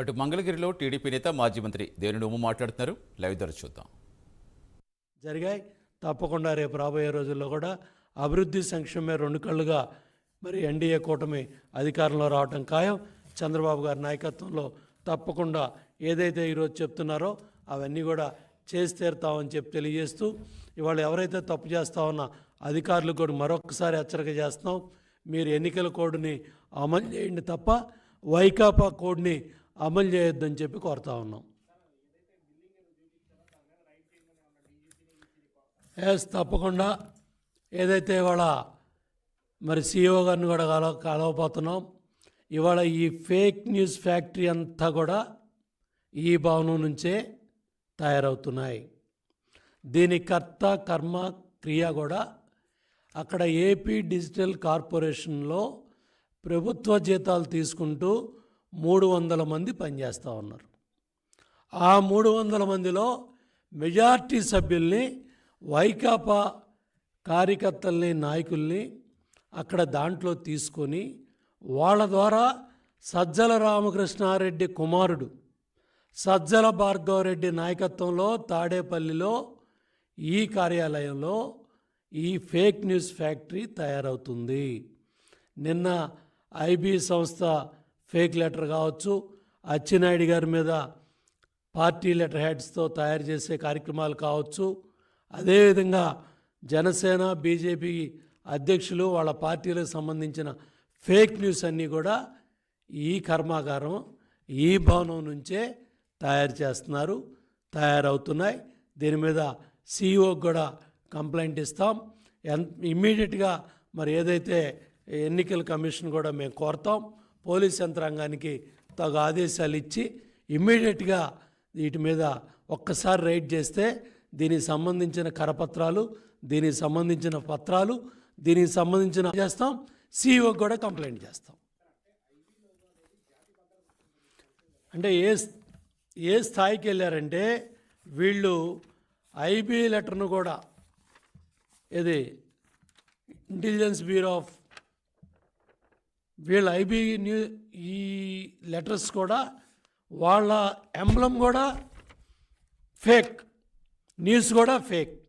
అటు మంగళగిరిలో టీడీపీ నేత మాజీ మంత్రి దేవినేని ఉమ్మ మాట్లాడుతున్నారు? లైవ్ ధర చూద్దాం. జరిగాయి. తప్పకుండా రేపు రాబోయే రోజుల్లో కూడా అభివృద్ధి సంక్షేమే రెండు కళ్ళుగా మరి ఎన్డీఏ కూటమి అధికారంలో రావటం ఖాయం. చంద్రబాబు గారి నాయకత్వంలో తప్పకుండా ఏదైతే ఈరోజు చెప్తున్నారో అవన్నీ కూడా చేసి తీరుతామని చెప్పి తెలియజేస్తూ ఇవాళ ఎవరైతే తప్పు చేస్తా ఉన్నా అధికారులు కూడా మరొకసారి హెచ్చరిక చేస్తున్నాం. మీరు ఎన్నికల కోడ్ని అమలు చేయండి తప్ప వైకాపా కోడ్ని అమలు చేయొద్దని చెప్పి కోరుతా ఉన్నాం. ఎస్ తప్పకుండా. ఏదైతే ఇవాళ మరి సీఓ గారిని కూడా కలవ కలవపోతున్నాం ఇవాళ ఈ ఫేక్ న్యూస్ ఫ్యాక్టరీ అంతా కూడా ఈ భవనం నుంచే తయారవుతున్నాయి. దీని కర్త కర్మ క్రియ కూడా అక్కడ ఏపీ డిజిటల్ కార్పొరేషన్లో ప్రభుత్వ జీతాలు తీసుకుంటూ మూడు వందల మంది పనిచేస్తూ ఉన్నారు. ఆ మూడు వందల మందిలో మెజార్టీ సభ్యుల్ని వైకాపా కార్యకర్తల్ని నాయకుల్ని అక్కడ దాంట్లో తీసుకొని వాళ్ళ ద్వారా సజ్జల రామకృష్ణారెడ్డి కుమారుడు సజ్జల భార్గవరెడ్డి నాయకత్వంలో తాడేపల్లిలో ఈ కార్యాలయంలో ఈ ఫేక్ న్యూస్ ఫ్యాక్టరీ తయారవుతుంది. నిన్న ఐబీ సంస్థ ఫేక్ లెటర్ కావచ్చు. అచ్చెన్నాయుడు గారి మీద పార్టీ లెటర్ హెడ్స్తో తయారు చేసే కార్యక్రమాలు కావచ్చు. అదేవిధంగా జనసేన బీజేపీ అధ్యక్షులు వాళ్ళ పార్టీలకు సంబంధించిన ఫేక్ న్యూస్ అన్నీ కూడా ఈ కర్మాగారం ఈ భవనం నుంచే తయారు చేస్తున్నారు. తయారవుతున్నాయి. దీని మీద సీఈఓకి కూడా కంప్లైంట్ ఇస్తాం. ఎన్ ఇమ్మీడియట్గా మరి ఏదైతే ఎన్నికల కమిషన్ కూడా మేము కోరుతాం. పోలీస్ యంత్రాంగానికి తగు ఆదేశాలు ఇచ్చి ఇమ్మీడియట్గా వీటి మీద ఒక్కసారి రైడ్ చేస్తే దీనికి సంబంధించిన కరపత్రాలు దీనికి సంబంధించిన పత్రాలు దీనికి సంబంధించిన చేస్తాం సీఈఓకి కూడా కంప్లైంట్ చేస్తాం. అంటే ఏ ఏ స్థాయికి వెళ్ళారంటే వీళ్ళు ఐబీ లెటర్ను కూడా ఇది ఇంటెలిజెన్స్ బ్యూరో ఆఫ్ వీళ్ళ ఐబీ న్యూ ఈ లెటర్స్ కూడా వాళ్ళ ఎంబ్లం కూడా ఫేక్ న్యూస్ కూడా ఫేక్.